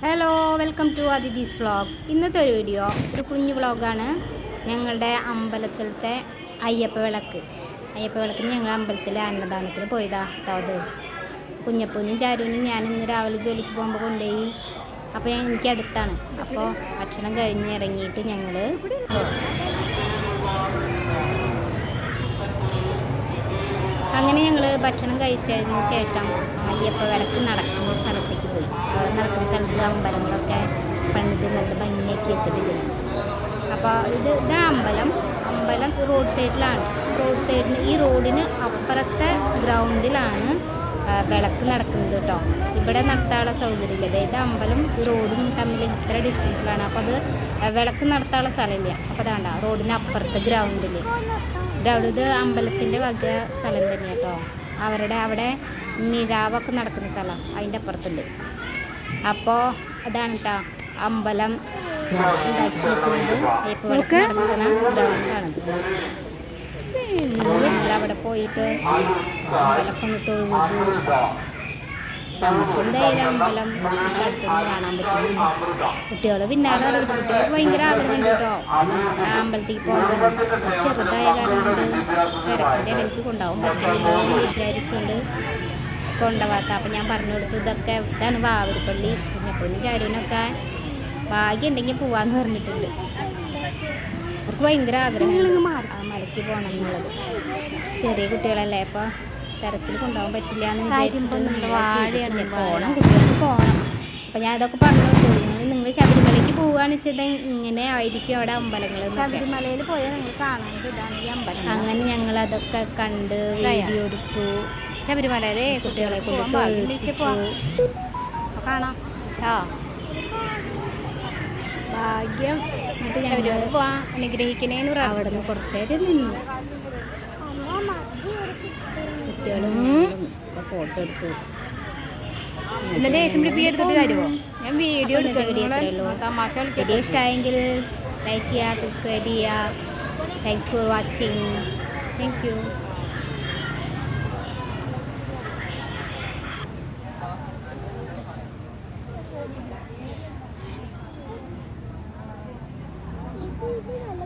Hello welcome to Athithi's vlog ഇന്നത്തെ ഒരു video ഒരു കുഞ്ഞു വ്ളോഗാണ് ഞങ്ങളുടെ അമ്പലത്തിലത്തെ അയ്യപ്പ വിളക്ക്. അയ്യപ്പ വിളക്കിന് ഞങ്ങൾ അമ്പലത്തിലെ അന്നദാനത്തിന് പോയതാ. അത് കുഞ്ഞപ്പൂനും ചാരുവിനും ഞാൻ ഇന്ന് രാവിലെ ജോലിക്ക് പോകുമ്പോൾ കൊണ്ടുപോയി. അപ്പോൾ ഞാൻ എനിക്ക് അടുത്താണ്. അപ്പോൾ ഭക്ഷണം കഴിഞ്ഞ് ഇറങ്ങിയിട്ട് ഞങ്ങൾ അങ്ങനെ ഞങ്ങൾ ഭക്ഷണം കഴിച്ചതിന് ശേഷം അയ്യപ്പ വിളക്ക് നടക്കുന്ന സ്ഥലത്തേക്ക് പോയി അവിടെ നടക്കുന്ന സ്ഥലത്ത് അമ്പലങ്ങളൊക്കെ പണിത് നല്ല ഭംഗിയാക്കി വെച്ചിട്ടില്ല? അപ്പോൾ ഇത് ഇതാണ് അമ്പലം. അമ്പലം റോഡ് സൈഡിലാണ് റോഡ് സൈഡിന് ഈ റോഡിന് അപ്പുറത്തെ ഗ്രൗണ്ടിലാണ് വിളക്ക് നടക്കുന്നത് കേട്ടോ. ഇവിടെ നടത്താനുള്ള സൗകര്യമില്ല. അതായത് അമ്പലം റോഡും തമ്മിൽ ഇത്ര ഡിസ്റ്റൻസിലാണ് അപ്പോൾ അത് വിളക്ക് നടത്താനുള്ള സ്ഥലമില്ല. അപ്പോൾ അതാണ്ട റോഡിന് അപ്പുറത്തെ ഗ്രൗണ്ടിൽ ഗ്രൗണ്ട് ഇത് അമ്പലത്തിന്റെ വക സ്ഥലം തന്നെ കേട്ടോ. അവരുടെ അവിടെ മിഴാവൊക്കെ നടക്കുന്ന സ്ഥലം. അതിന്റെ അപ്പുറത്തുണ്ട്. അപ്പോൾ അതാണ് കേട്ടോ അമ്പലം ഉണ്ടാക്കിയിട്ടുണ്ട്. വിളക്ക് നടക്കുന്ന ഗ്രൗണ്ടാണിത് പോയിട്ട് അമ്പലമൊക്കെ ഒന്ന് തൊഴുതു. നമുക്ക് അമ്പലം അടുത്തൊന്നും കാണാൻ പറ്റും കുട്ടികൾ പിന്നാലെ നടക്കും. കുട്ടികൾക്ക് ഭയങ്കര ആഗ്രഹമുണ്ട് കേട്ടോ. ആ അമ്പലത്തേക്ക് പോകണം ചെറുതായ കാരണം കൊണ്ട് തിരക്കിന്റെ ഇടയ്ക്ക് കൊണ്ടാവും പറ്റില്ല എന്ന് വിചാരിച്ചുകൊണ്ട് കൊണ്ടുപോകാത്ത. അപ്പം ഞാൻ പറഞ്ഞു കൊടുത്തു ഇതൊക്കെ ഇതാണ് വാവൂർപ്പള്ളി പൊന്നും ചാരുവിനൊക്കെ ഭാഗ്യം ഉണ്ടെങ്കിൽ പോവാന്ന് പറഞ്ഞിട്ടുണ്ട്. അവർക്ക് ഭയങ്കര ആഗ്രഹമാണ് ആ മലയ്ക്ക് പോകണം എന്നുള്ളത്. ചെറിയ കുട്ടികളല്ലേ അപ്പോൾ തരത്തിൽ കൊണ്ടുപോകാൻ പറ്റില്ല എന്ന് വിചാരിച്ചിട്ട് പോകണം കുട്ടികൾക്ക് പോകണം. അപ്പം ഞാൻ ഇതൊക്കെ പറഞ്ഞു കൊടുത്തു. നിങ്ങൾ നിങ്ങൾ ശബരിമലയ്ക്ക് പോവുകയാണെന്ന് വെച്ചാൽ ഇങ്ങനെ ആയിരിക്കും അവിടെ അമ്പലങ്ങൾ ശബരിമലയിൽ പോയാൽ നിങ്ങൾ കാണുന്നത് ഇതാണ് ഈ അമ്പലം അങ്ങനെ ഞങ്ങൾ അതൊക്കെ കണ്ട് വീഡിയോ എടുത്തു. ശബരിമലയിലെ കുട്ടികളെ കൊണ്ട് പോകാൻ പാടില്ല, ചേച്ചി പോവാം. തൊഴിപ്പിച്ചു. കാണാം. ആ ഭാഗ്യം. എന്നിട്ട് ഞങ്ങൾ അനുഗ്രഹിക്കണേന്ന് അവിടെ നിന്ന് കുറച്ചേരം നിന്നു. കുട്ടികളും ഫോട്ടോ എടുത്തു. എന്നെ ദേഷ്യം പിടിപ്പി എടുത്തിട്ട് കാര്യമോ? ഞാൻ വീഡിയോ. എടുക്കുന്നു. തമാശ വീഡിയോ ഇഷ്ടമായെങ്കിൽ ലൈക്ക് ചെയ്യുക സബ്സ്ക്രൈബ് ചെയ്യുക. Thanks for watching thank you ഇത് നല്ല